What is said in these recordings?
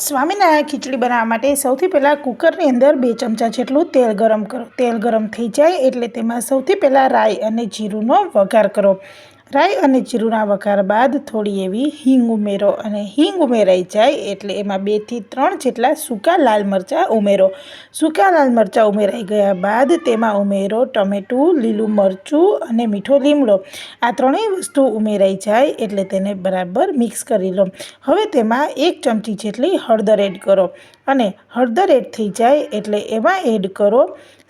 સ્વામિનારાયણ ખીચડી બનાવવા માટે સૌથી પહેલાં કુકરની અંદર બે ચમચા જેટલું તેલ ગરમ કરો. તેલ ગરમ થઈ જાય એટલે તેમાં સૌથી પહેલાં રાઈ અને જીરુંનો વઘાર કરો. રાઈ અને જીરુંના વઘાર બાદ થોડી એવી હિંગ ઉમેરો અને હિંગ ઉમેરાઈ જાય એટલે એમાં બેથી ત્રણ જેટલા સૂકા લાલ મરચાં ઉમેરો. સૂકા લાલ મરચાં ઉમેરાઈ ગયા બાદ તેમાં ઉમેરો ટમેટું, લીલું મરચું અને મીઠો લીમડો. આ ત્રણેય વસ્તુ ઉમેરાઈ જાય એટલે તેને બરાબર મિક્સ કરી લો. હવે તેમાં એક ચમચી જેટલી હળદર એડ કરો. અને હળદર એડ થઈ જાય એટલે એમાં એડ કરો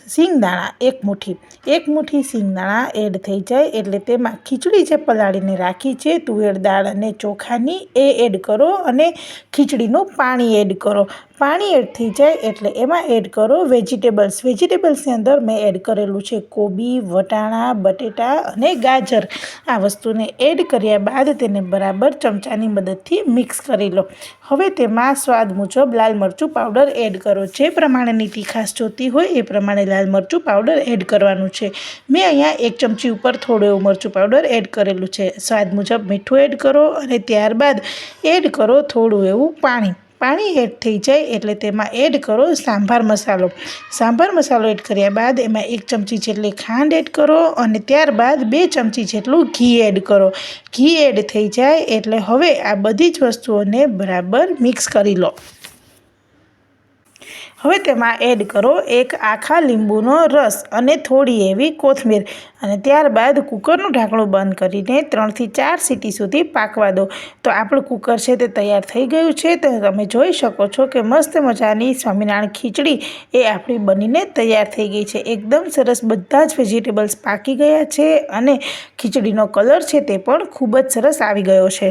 સિંગદાણા. એક મુઠ્ઠી. એક મુઠ્ઠી સિંગદાણા એડ થઈ જાય એટલે તેમાં ખીચડી જે પલાળીને રાખી છે, તુવેર દાળ અને ચોખાની, એ એડ કરો અને ખીચડીનું પાણી એડ કરો. પાણી એડ થઈ જાય એટલે એમાં એડ કરો વેજીટેબલ્સ. વેજીટેબલ્સની અંદર મેં એડ કરેલું છે કોબી, વટાણા, બટેટા અને ગાજર. આ વસ્તુને એડ કર્યા બાદ તેને બરાબર ચમચાની મદદથી મિક્સ કરી લો. હવે તેમાં સ્વાદ મુજબ લાલ મરચું પાવડર એડ કરો. જે પ્રમાણેની તીખાશ જોતી હોય એ પ્રમાણે લાલ મરચું પાવડર એડ કરવાનું છે. મેં અહીંયા એક ચમચી ઉપર થોડું એવું મરચું પાવડર એડ કરેલું છે. સ્વાદ મુજબ મીઠું એડ કરો અને ત્યારબાદ એડ કરો થોડું એવું પાણી. પાણી એડ થઈ જાય એટલે તેમાં એડ કરો સાંભાર મસાલો. સાંભાર મસાલો એડ કર્યા બાદ એમાં એક ચમચી જેટલી ખાંડ એડ કરો અને ત્યારબાદ બે ચમચી જેટલું ઘી એડ કરો. ઘી એડ થઈ જાય એટલે હવે આ બધી જ વસ્તુઓને બરાબર મિક્સ કરી લો. હવે તેમાં એડ કરો એક આખા લીંબુનો રસ અને થોડી એવી કોથમીર. અને ત્યારબાદ કુકરનું ઢાંકણું બંધ કરીને ત્રણથી ચાર સીટી સુધી પાકવા દો. તો આપણું કુકર છે તે તૈયાર થઈ ગયું છે. તો તમે જોઈ શકો છો કે મસ્ત મજાની સ્વામિનારાયણ ખીચડી એ આપણી બનીને તૈયાર થઈ ગઈ છે. એકદમ સરસ બધા જ વેજીટેબલ્સ પાકી ગયા છે અને ખીચડીનો કલર છે તે પણ ખૂબ જ સરસ આવી ગયો છે.